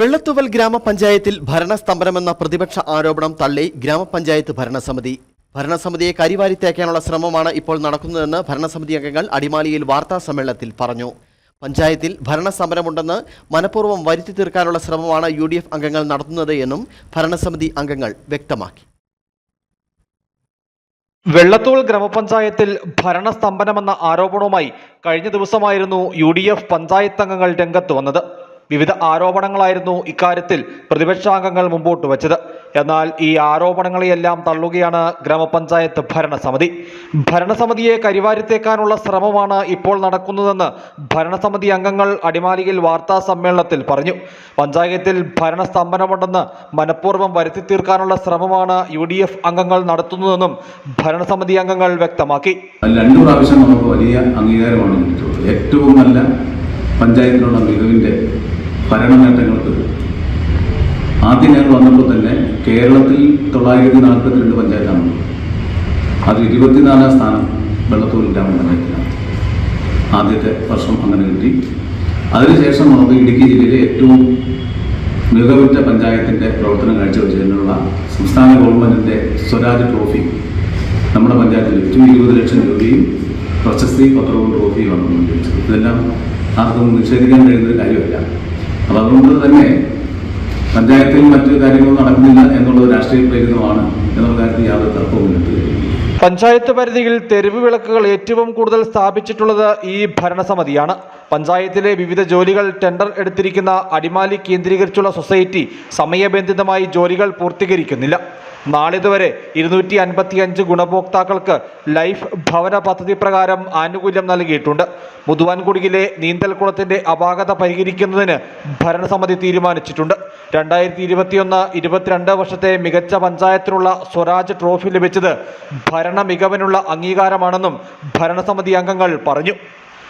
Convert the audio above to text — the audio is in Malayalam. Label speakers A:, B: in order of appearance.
A: വെള്ളത്തുവൽ ഗ്രാമപഞ്ചായത്തിൽ ഭരണസ്തംഭനമെന്ന പ്രതിപക്ഷ ആരോപണം തള്ളി ഗ്രാമപഞ്ചായത്ത് ഭരണസമിതി. ഭരണസമിതിയെ കരിവാരി തേക്കാനുള്ള ശ്രമമാണ് ഇപ്പോൾ നടക്കുന്നതെന്ന് ഭരണസമിതി അംഗങ്ങൾ അടിമാലിയിൽ വാർത്താ സമ്മേളനത്തിൽ പറഞ്ഞു. പഞ്ചായത്തിൽ ഭരണസമരമുണ്ടെന്ന് മനഃപൂർവം വരുത്തി തീർക്കാനുള്ള ശ്രമമാണ് യു ഡി എഫ് അംഗങ്ങൾ നടത്തുന്നത് എന്നും ഭരണസമിതി അംഗങ്ങൾ വ്യക്തമാക്കി.
B: വെള്ളത്തോൾ ഗ്രാമപഞ്ചായത്തിൽ ഭരണസ്തംഭനമെന്ന ആരോപണവുമായി കഴിഞ്ഞ ദിവസമായിരുന്നു യു ഡി എഫ് പഞ്ചായത്ത് അംഗങ്ങൾ രംഗത്ത് വന്നത്. വിവിധ ആരോപണങ്ങളായിരുന്നു ഇക്കാര്യത്തിൽ പ്രതിപക്ഷാംഗങ്ങൾ മുമ്പോട്ട് വച്ചത്. എന്നാൽ ഈ ആരോപണങ്ങളെയെല്ലാം തള്ളുകയാണ് ഗ്രാമപഞ്ചായത്ത് ഭരണസമിതി. ഭരണസമിതിയെ കരിവാരിത്തേക്കാനുള്ള ശ്രമമാണ് ഇപ്പോൾ നടക്കുന്നതെന്ന് ഭരണസമിതി അംഗങ്ങൾ അടിമാലിയിൽ വാർത്താ സമ്മേളനത്തിൽ പറഞ്ഞു. പഞ്ചായത്തിൽ ഭരണസ്തംഭനമുണ്ടെന്ന് മനഃപൂർവം വരുത്തി തീർക്കാനുള്ള ശ്രമമാണ് യു ഡി എഫ് അംഗങ്ങൾ നടത്തുന്നതെന്നും ഭരണസമിതി അംഗങ്ങൾ വ്യക്തമാക്കി.
C: രണ്ടു പ്രാവശ്യം നമുക്ക് വലിയ അംഗീകാരമാണ് ഏറ്റവും നല്ല പഞ്ചായത്തിനുള്ള മികവിന്റെ ഭരണ നേട്ടങ്ങൾക്ക് ആദ്യം ഞാൻ വന്നപ്പോൾ തന്നെ കേരളത്തിൽ തൊള്ളായിരത്തി നാൽപ്പത്തി രണ്ട് പഞ്ചായത്താണ് അത് ഇരുപത്തിനാലാം സ്ഥാനം വെള്ളത്തൂർ ഗ്രാമപഞ്ചായത്തിലാണ് ആദ്യത്തെ വർഷം അങ്ങനെ കിട്ടി. അതിനുശേഷം നമുക്ക് ഇടുക്കി ജില്ലയിലെ ഏറ്റവും മികവുറ്റ പഞ്ചായത്തിന്റെ പ്രവർത്തനം കാഴ്ചവെച്ചതിനുള്ള സംസ്ഥാന ഗവൺമെന്റിന്റെ സ്വരാജ് ട്രോഫി നമ്മുടെ പഞ്ചായത്തിൽ ലഭിച്ചു ഇരുപത് ലക്ഷം രൂപയും പ്രശസ്തി പത്രവും ട്രോഫിയുമാണ് നമ്മൾ ലഭിച്ചത് ഇതെല്ലാം ആർക്കും നിഷേധിക്കാൻ കഴിയുന്ന ഒരു കാര്യമല്ല. അതുകൊണ്ട് തന്നെ പഞ്ചായത്തിൽ മറ്റു കാര്യങ്ങൾ നടക്കുന്നില്ല എന്നുള്ളത് രാഷ്ട്രീയ പ്രേരിതമാണ് എന്നുള്ള കാര്യത്തിൽ യാതൊരു തർക്കവും
B: പഞ്ചായത്ത് പരിധിയിൽ തെരുവ് വിളക്കുകൾ ഏറ്റവും കൂടുതൽ സ്ഥാപിച്ചിട്ടുള്ളത് ഈ ഭരണസമിതിയാണ്. പഞ്ചായത്തിലെ വിവിധ ജോലികൾ ടെൻഡർ എടുത്തിരിക്കുന്ന അടിമാലി കേന്ദ്രീകരിച്ചുള്ള സൊസൈറ്റി സമയബന്ധിതമായി ജോലികൾ പൂർത്തീകരിക്കുന്നില്ല. നാളിതുവരെ ഇരുന്നൂറ്റി അൻപത്തിയഞ്ച് ഗുണഭോക്താക്കൾക്ക് ലൈഫ് ഭവന പദ്ധതി പ്രകാരം ആനുകൂല്യം നൽകിയിട്ടുണ്ട്. മുതുവാൻകുടിയിലെ നീന്തൽക്കുളത്തിന്റെ അപാകത പരിഹരിക്കുന്നതിന് ഭരണസമിതി തീരുമാനിച്ചിട്ടുണ്ട്. രണ്ടായിരത്തി ഇരുപത്തിയൊന്ന് ഇരുപത്തിരണ്ട് വർഷത്തെ മികച്ച പഞ്ചായത്തിനുള്ള സ്വരാജ് ട്രോഫി ലഭിച്ചത് ഭരണ മികവിനുള്ള അംഗീകാരമാണെന്നും ഭരണസമിതി അംഗങ്ങൾ പറഞ്ഞു.